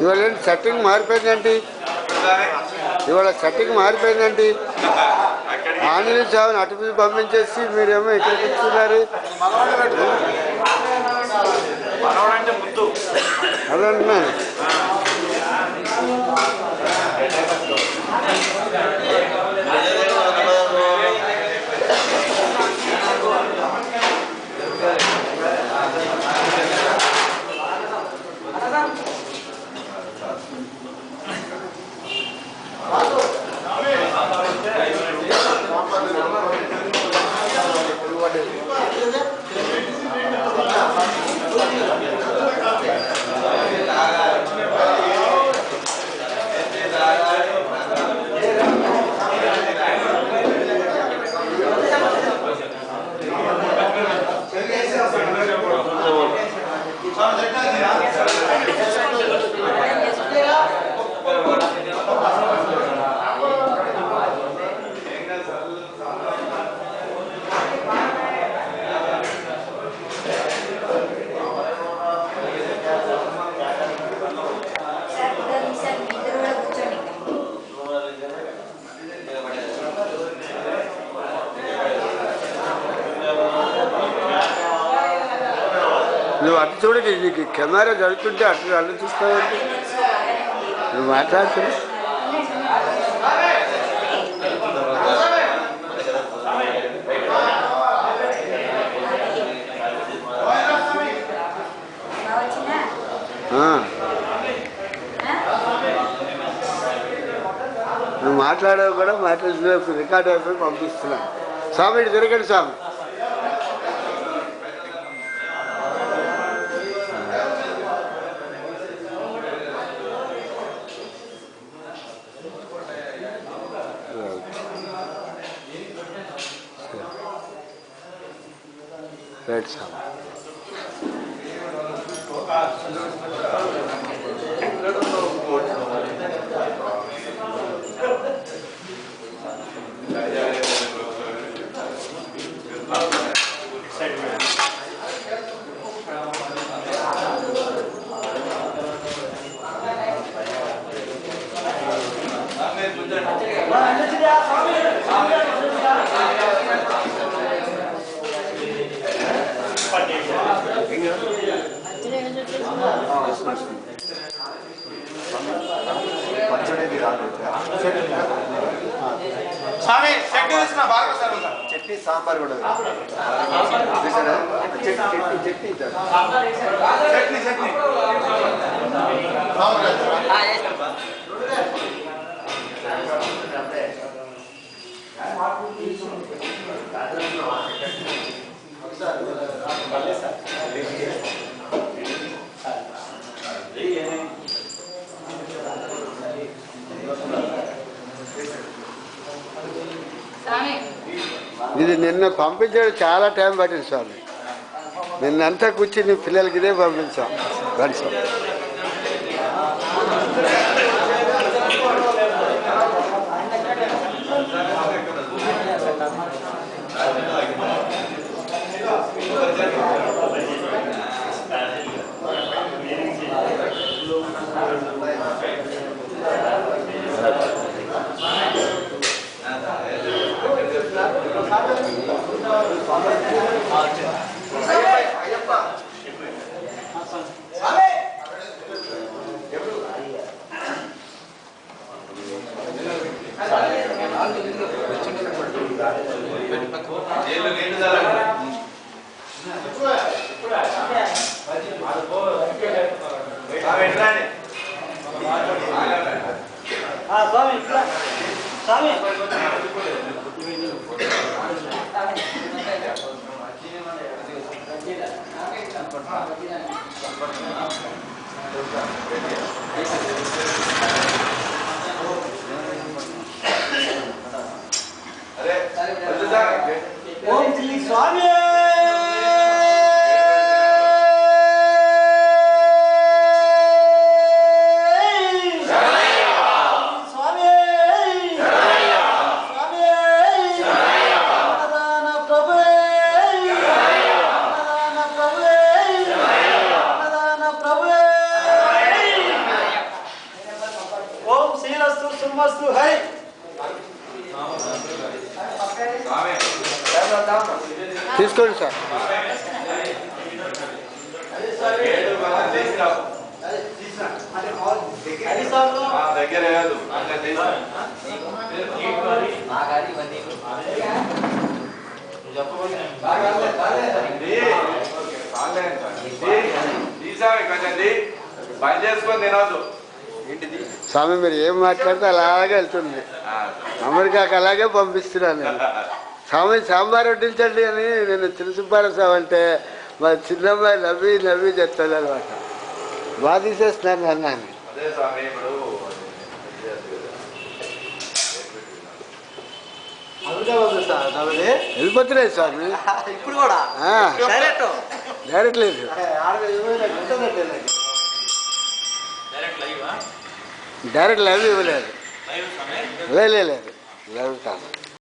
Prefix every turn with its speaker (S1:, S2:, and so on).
S1: ఇవాళ ఏంటి సెట్టింగ్ మారిపోయిందేంటి? ఇవాళ సెట్టింగ్ మారిపోయిందేంటి? ఆంజనేయ స్వామిని అటు మీద పంపించేసి మీరేమో ఇక్కడికి ఇస్తున్నారు అదే అంటున్నాను. నువ్వు అటు చూడండి నీకు కెమెరా జరుగుతుంటే అటు అల్లు చూస్తావేంటి నువ్వు మాట్లాడుతు నువ్వు మాట్లాడేవి కూడా మాట్లాడుతున్నావు రికార్డ్ అయిపోయి పంపిస్తున్నాను. స్వామి తిరగండి స్వామి. రైట్ స్వామి
S2: స్వామి సెట్ తీసుకున్నా బాగా సార్
S3: చట్నీ సాంబార్ కూడా చూసారా చట్నీ చట్నీ చట్నీ ఇచ్చారు.
S2: చట్నీ
S1: ఇది నిన్న పంపించడం చాలా టైం పట్టింది స్వామి. నిన్నంతా కూర్చుని పిల్లలకి ఇదే పంపించాం.
S4: अरे ओम दिल्ली स्वामी मस्तु हरि
S1: తీసుకోండి సార్.
S2: దగ్గర కాదు తీసామే కొంచెం బంద్ చేసుకొని తినవద్దు ఏంటిది?
S1: స్వామి మీరు ఏం మాట్లాడితే అలాగే వెళ్తుంది. అమెరికాకి అలాగే పంపిస్తున్నాను నేను. స్వామి సాంబార్ వడ్డించండి అని నేను తిరుసుబ్బారస్వామి అంటే మా చిన్నమ్మాయి నవ్వి నవ్వి చెప్తాను అనమాట బాగా తీసేస్తున్నాను అన్నాను
S2: స్వామి
S4: స్వామి
S1: వెళ్ళిపోతున్నాయి స్వామి.
S4: ఇప్పుడు కూడా? డైరెక్ట్?
S1: డైరెక్ట్ లేదు.
S4: గుర్తున్నట్టే నాకు.
S1: డైరెక్ట్ లైవ్ ఇవ్వలేదు లేదు లేదు లైవ్ కాదు